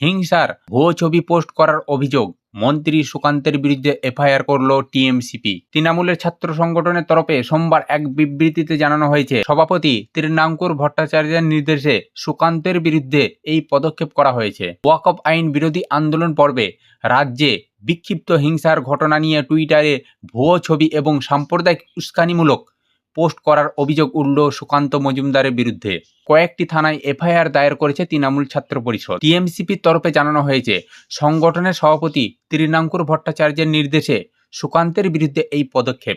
হিংসার ভুয়ো ছবি পোস্ট করার অভিযোগ, মন্ত্রী সুকান্তের বিরুদ্ধে এফআইআর করল টিএমসিপি। তৃণমূলের ছাত্র সংগঠনের তরফে সোমবার এক বিবৃতিতে জানানো হয়েছে, সভাপতি তৃণাঙ্কুর ভট্টাচার্যের নির্দেশে সুকান্তের বিরুদ্ধে এই পদক্ষেপ করা হয়েছে। ওয়াকফ আইন বিরোধী আন্দোলন পর্বে রাজ্যে বিক্ষিপ্ত হিংসার ঘটনা নিয়ে টুইটারে ভুয়ো ছবি এবং সাম্প্রদায়িক উস্কানিমূলক পোস্ট করার অভিযোগ উঠল সুকান্ত মজুমদারের বিরুদ্ধে। কয়েকটি থানায় এফআইআর দায়ের করেছে তৃণমূল ছাত্র পরিষদ। টিএমসিপির তরফে জানানো হয়েছে, সংগঠনের সভাপতি তৃণাঙ্কুর ভট্টাচার্যের নির্দেশে সুকান্তের বিরুদ্ধে এই পদক্ষেপ।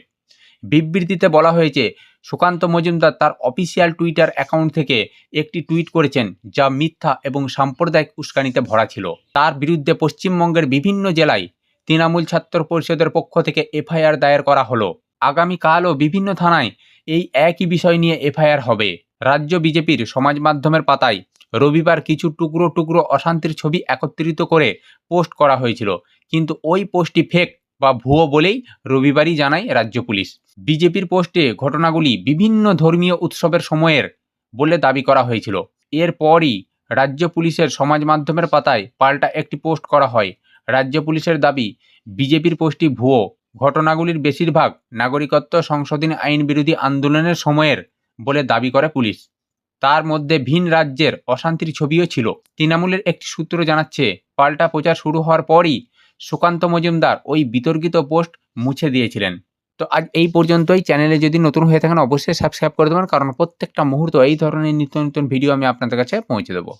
বিবৃতিতে বলা হয়েছে, সুকান্ত মজুমদার তার অফিসিয়াল টুইটার অ্যাকাউন্ট থেকে একটি টুইট করেছেন, যা মিথ্যা এবং সাম্প্রদায়িক উস্কানিতে ভরা ছিল। তার বিরুদ্ধে পশ্চিমবঙ্গের বিভিন্ন জেলায় তৃণমূল ছাত্র পরিষদের পক্ষ থেকে এফআইআর দায়ের করা হলো। আগামীকালও বিভিন্ন থানায় এই একই বিষয় নিয়ে এফআইআর হবে। রাজ্য বিজেপির সমাজ মাধ্যমের পাতায় রবিবার কিছু টুকরো টুকরো অশান্তির ছবি একত্রিত করে পোস্ট করা হয়েছিল। কিন্তু ওই পোস্টটি ফেক বা ভুয়ো বলেই রবিবারই জানায় রাজ্য পুলিশ। বিজেপির পোস্টে ঘটনাগুলি বিভিন্ন ধর্মীয় উৎসবের সময়ের বলে দাবি করা হয়েছিল। এরপরই রাজ্য পুলিশের সমাজ মাধ্যমের পাতায় পাল্টা একটি পোস্ট করা হয়। রাজ্য পুলিশের দাবি, বিজেপির পোস্টটি ভুয়ো। ঘটনাগুলির বেশিরভাগ নাগরিকত্ব সংশোধনী আইন বিরোধী আন্দোলনের সময়ের বলে দাবি করে পুলিশ। তার মধ্যে ভিন রাজ্যের অশান্তির ছবিও ছিল। তৃণমূলের একটি সূত্র জানাচ্ছে, পাল্টা প্রচার শুরু হওয়ার পরই সুকান্ত মজুমদার ওই বিতর্কিত পোস্ট মুছে দিয়েছিলেন। তো আজ এই পর্যন্তই। চ্যানেলে যদি নতুন হয়ে থাকেন, অবশ্যই সাবস্ক্রাইব করে দেবেন, কারণ প্রত্যেকটা মুহূর্ত এই ধরনের নিত্য নতুন ভিডিও আমি আপনাদের কাছে পৌঁছে দেবো।